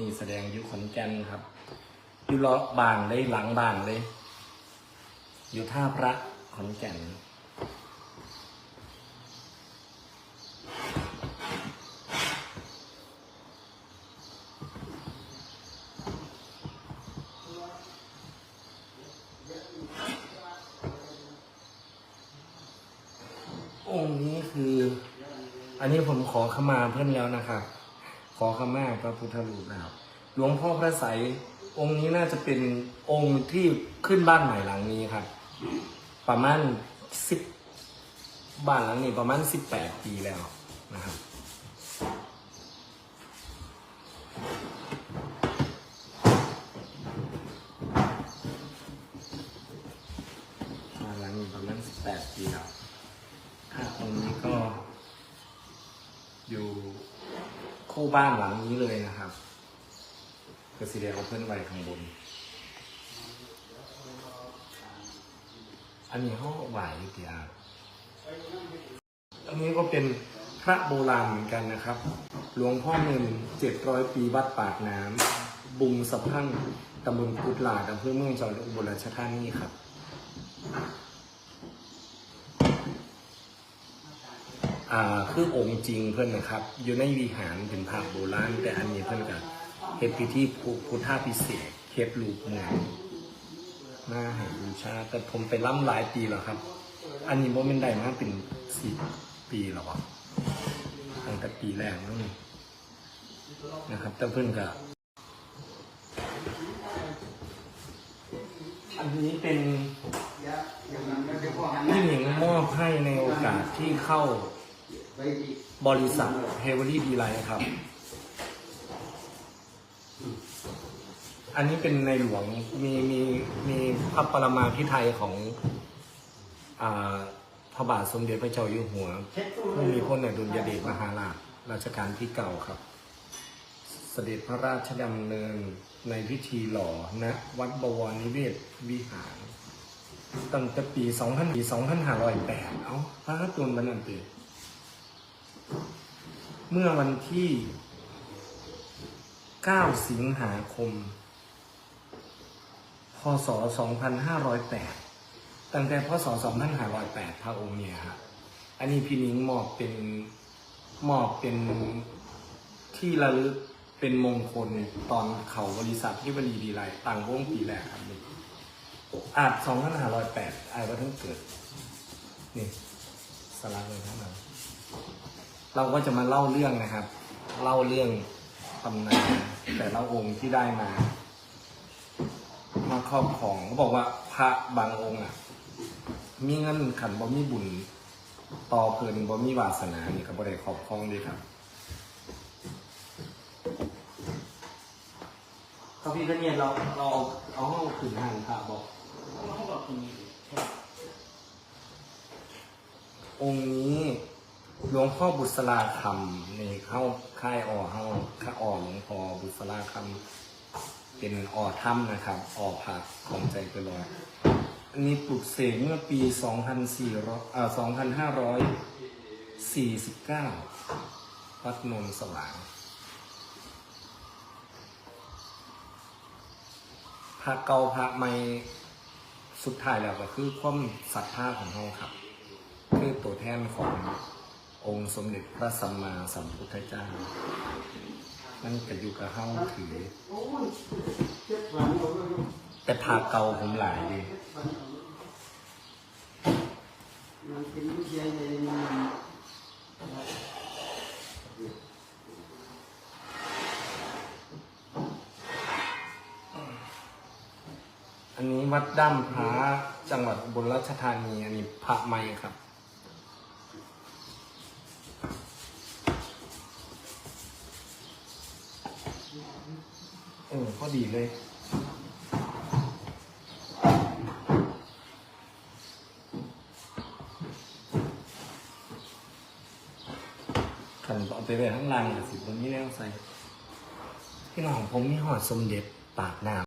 นี้แสดงอยู่ขอนแก่นครับ อยู่ล้อบางเลยหลังบางเลย อยู่ท่าพระขอนแก่นองค์นี้คือ อันนี้ผมขอขมาเพื่อนแล้วนะครับ ขอขมาพระพุทธรูปนะครับ หลวงพ่อพระไสยองค์นี้น่าจะเป็นองค์ที่ขึ้นบ้านใหม่หลังนี้ครับ ประมาณสิบบ้านหลังนี้ประมาณสิบแปดปีแล้วนะครับ บ้านหลังนี้ประมาณสิบแปดปีแล้วถ้าองค์นี้ก็ อยู่ คู่บ้านหลังนี้เลยนะครับก็สีแดงเอาเพื่อนไว้ข้างบน อันนี้ห้องไหวเดียร์อันนี้ก็เป็นพระโบราณเหมือนกันนะครับ หลวงพ่อเงินเจ็ดร้อยปีวัดปากน้ำบุงสะพังตำบลกุดลาดอำเภอเมืองจังหวัดอุบลราชธานีครับ อ่าคือองค์จริงเพื่อนนะครับ อยู่ในวิหารเป็นภาพโบราณแต่อันนี้เพื่อนกับเฮ็ดพิธีพุพุทธาพิเศษเฮ็ดลูกเหมือนหน้าแห่งบูชา แต่ผมไปล่ำหลายปีแล้วครับ อันนี้โมเมนได้มาเป็นสิบปีแล้วอะตั้งแต่ปีแรกนั่นนะครับ แต่เพื่อนกับอันนี้เป็นที่หญิงมอบให้ในโอกาสที่เข้า บริษัทเฮเวอรี่ดีไลท์ครับ อันนี้เป็นในหลวงมีมีมีพระปรมาภิไธยของอ่าพระบาทสมเด็จพระเจ้าอยู่หัวผู้มีพระนดุลยเดชมหาราชรัชกาลที่เก่าครับ เสด็จพระราชดำเนินในพิธีหล่อณวัดบวรนิเวศวิหารตั้งแต่ปี2000ปี2508 เอ้าพระตุนบันนันเต เมื่อวันที่ 9 สิงหาคม พศ 2508 ตั้งแต่พศ 2508 พระองค์เนี่ยฮะอันนี้พี่นิ้งมอบเป็นมอบเป็นที่ระลึกเป็นมงคลตอนเขาบริษัทที่บรีดีไลท์ต่างวงปีแรกครับนี่อาจ2508อายว่าทั้งเกิด นี่สลักเลยทั้งนั้น เราก็จะมาเล่าเรื่องนะครับ เล่าเรื่องตำนานแต่ละองค์ที่ได้มา มาครอบของเขาบอกว่าพระบางองค์อะ มีเงินขันบ่มีบุญต่อเพลินบ่มีวาสนานี่ก็บ่ได้ครอบครองดีครับเขาพี่ก็เนี่ยเราเราเอาเอาห้องขืนห่างพระบอกองค์นี้ หลวงพ่อบุษราคำนี่เข้าค่ายอ่อเข้าค่าอ่อหลวงพ่อบุษราคำเป็นอ่อถ้ำนะครับอ่อผักของใจเกลอยอันนี้ปลุกเสกเมื่อปี 2400อ่า2549 วัดนนสว่างพระเก่าพระใหม่สุดท้ายแล้วก็คือความศรัทธาของเราครับ คือตัวแทนของ องค์สมเด็จพระสัมมาสัมพุทธเจ้า มันก็อยู่กับเฮาถือ แต่พาเก่าผมหลายดีอันนี้วัดด้ามพระจังหวัดอุบนราชธานีอันนี้พระไม้ครับ เออพอดีเลยขันเอาไปไว้ข้างล่างกับสิบนนี้แล้วใส่ พี่น้องผมมีหอดสมเด็จปากน้ำ